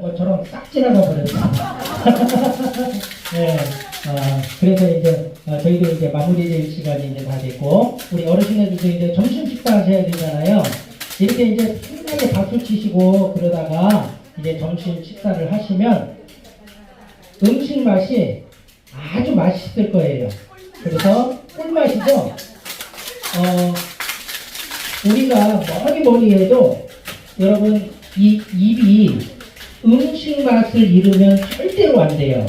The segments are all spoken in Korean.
것처럼 싹 지나가 버렸어요. 네, 아, 그래서 이제 어, 저희도 이제 마무리될 시간이 이제 다 됐고 우리 어르신들도 이제 점심 식사 하셔야 되잖아요. 이렇게 이제 편하게 박수 치시고 그러다가 이제 점심 식사를 하시면 음식 맛이 아주 맛있을 거예요. 그래서 꿀맛이죠. 어, 우리가 뭐니 뭐니 해도 여러분 이 입이 음식 맛을 잃으면 절대로 안 돼요.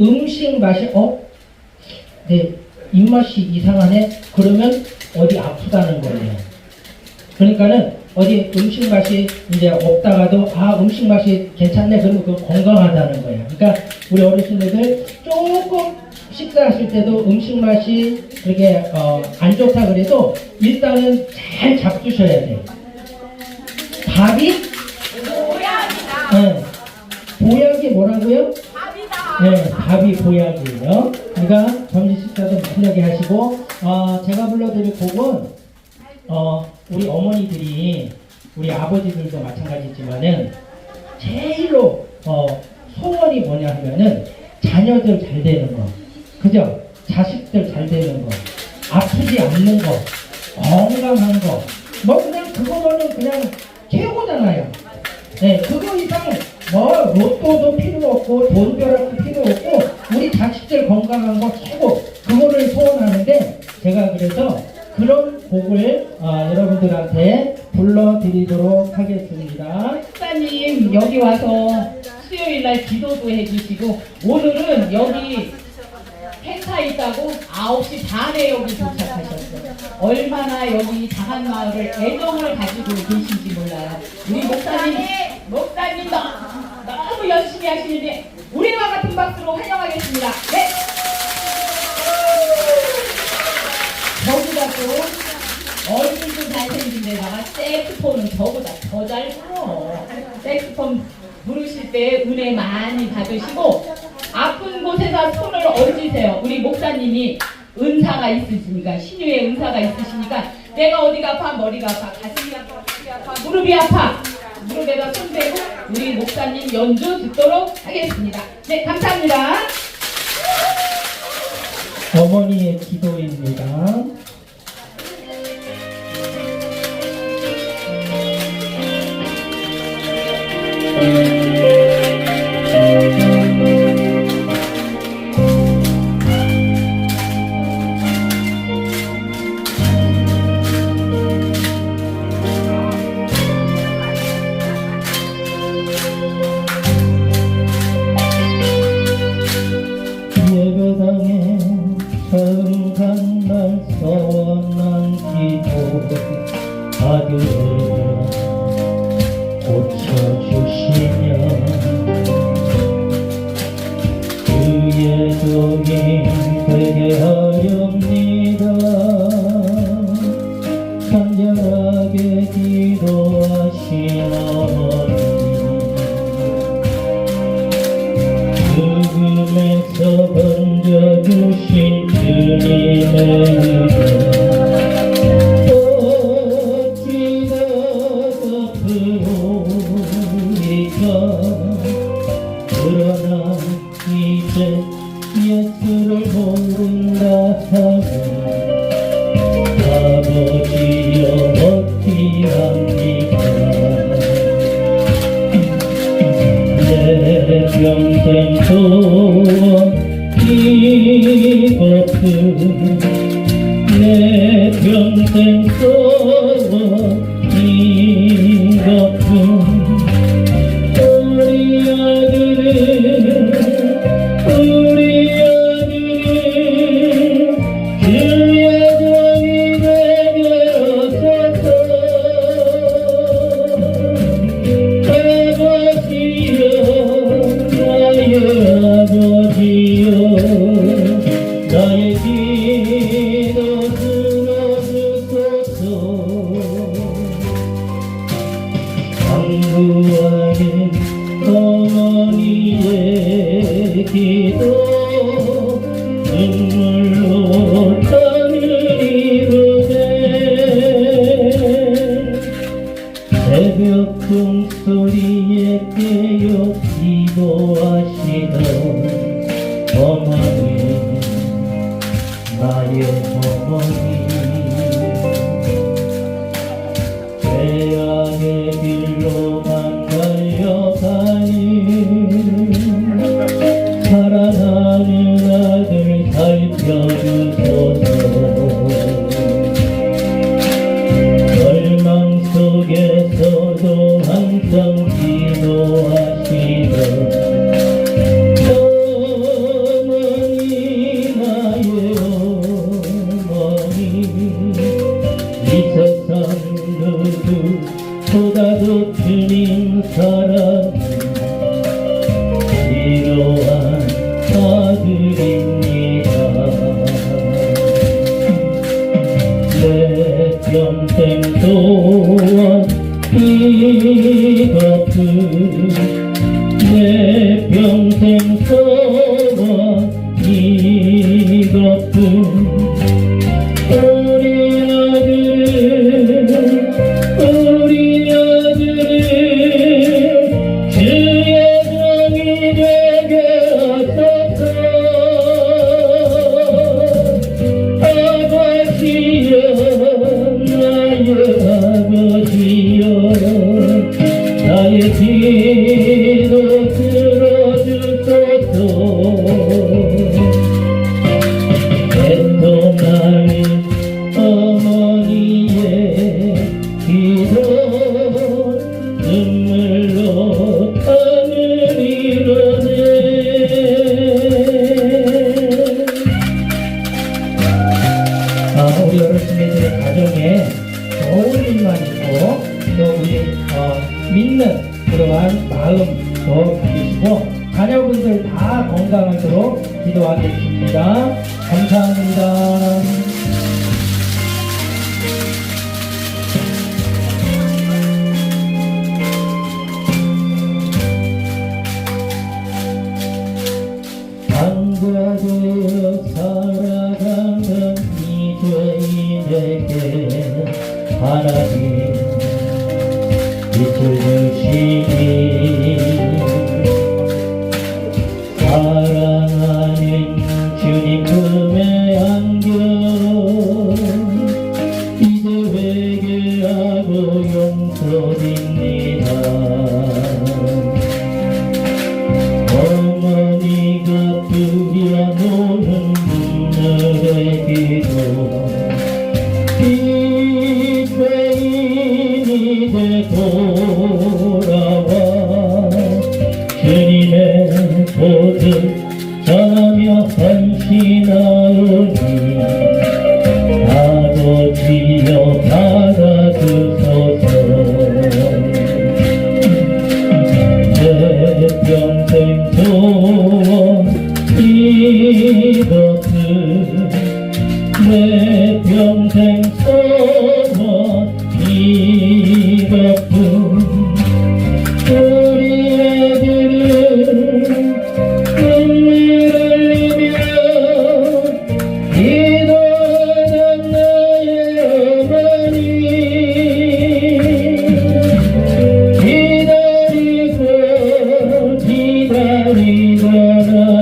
음식 맛이 어? 내 입맛이 이상하네? 그러면 어디 아프다는 거예요. 그러니까는 어디 음식 맛이 이제 없다가도 아 음식 맛이 괜찮네 그러면 그 건강하다는 거예요. 그러니까 우리 어르신들 조금 식사하실 때도 음식 맛이 그렇게 어, 안 좋다 그래도 일단은 잘 잡수셔야 돼요. 밥이. 네. 보약이 뭐라고요? 밥이다. 네, 밥이 보약이에요. 그러니까 점심 식사도 편하게 하시고, 어, 제가 불러드릴 곡은, 어, 우리 어머니들이, 우리 아버지들도 마찬가지지만은, 제일로, 어, 소원이 뭐냐 하면은, 자녀들 잘 되는 거. 그죠? 자식들 잘 되는 거. 아프지 않는 거. 건강한 거. 뭐, 그냥 그거는 그냥 최고잖아요. 네, 그거 이상 뭐 로또도 필요 없고 돈벼락도 필요 없고 우리 자식들 건강한 거 최고 그거를 소원하는데 제가 그래서 그런 곡을 어, 여러분들한테 불러드리도록 하겠습니다. 목사님 여기 와서 수요일 날 기도도 해주시고 오늘은 여기 행사 있다고 9시 반에 여기 도착하셨어요. 얼마나 여기 작은 마을을 애정을 가지고 계신지 몰라요. 우리 목사님, 너, 너무 열심히 하시는데 우리와 같은 박수로 환영하겠습니다. 네. 저보다 또 얼굴도 잘생긴 데다가 색스폰은 저보다 더 잘 불어. 색스폰 부르실 때 은혜 많이 받으시고 아픈 곳에다 손을 얹으세요. 우리 목사님이 은사가 있으시니까 신유의 은사가 있으시니까 내가 어디가 아파 머리가 아파 가슴이 아파 무릎이 아파 무릎에다 손 대고 우리 목사님 연주 듣도록 하겠습니다. 네 감사합니다. 어머니의. 예배당에 되 어머니의 기도 눈물로 땅을 이루네 새벽 꿈소리에 깨어 기도하시던 돌아와. 주님의 보듯 전하며 헌신하오니 아버지여 받아주소서. 내 평생 좋은 이것을 내 평생 소원. Sarah.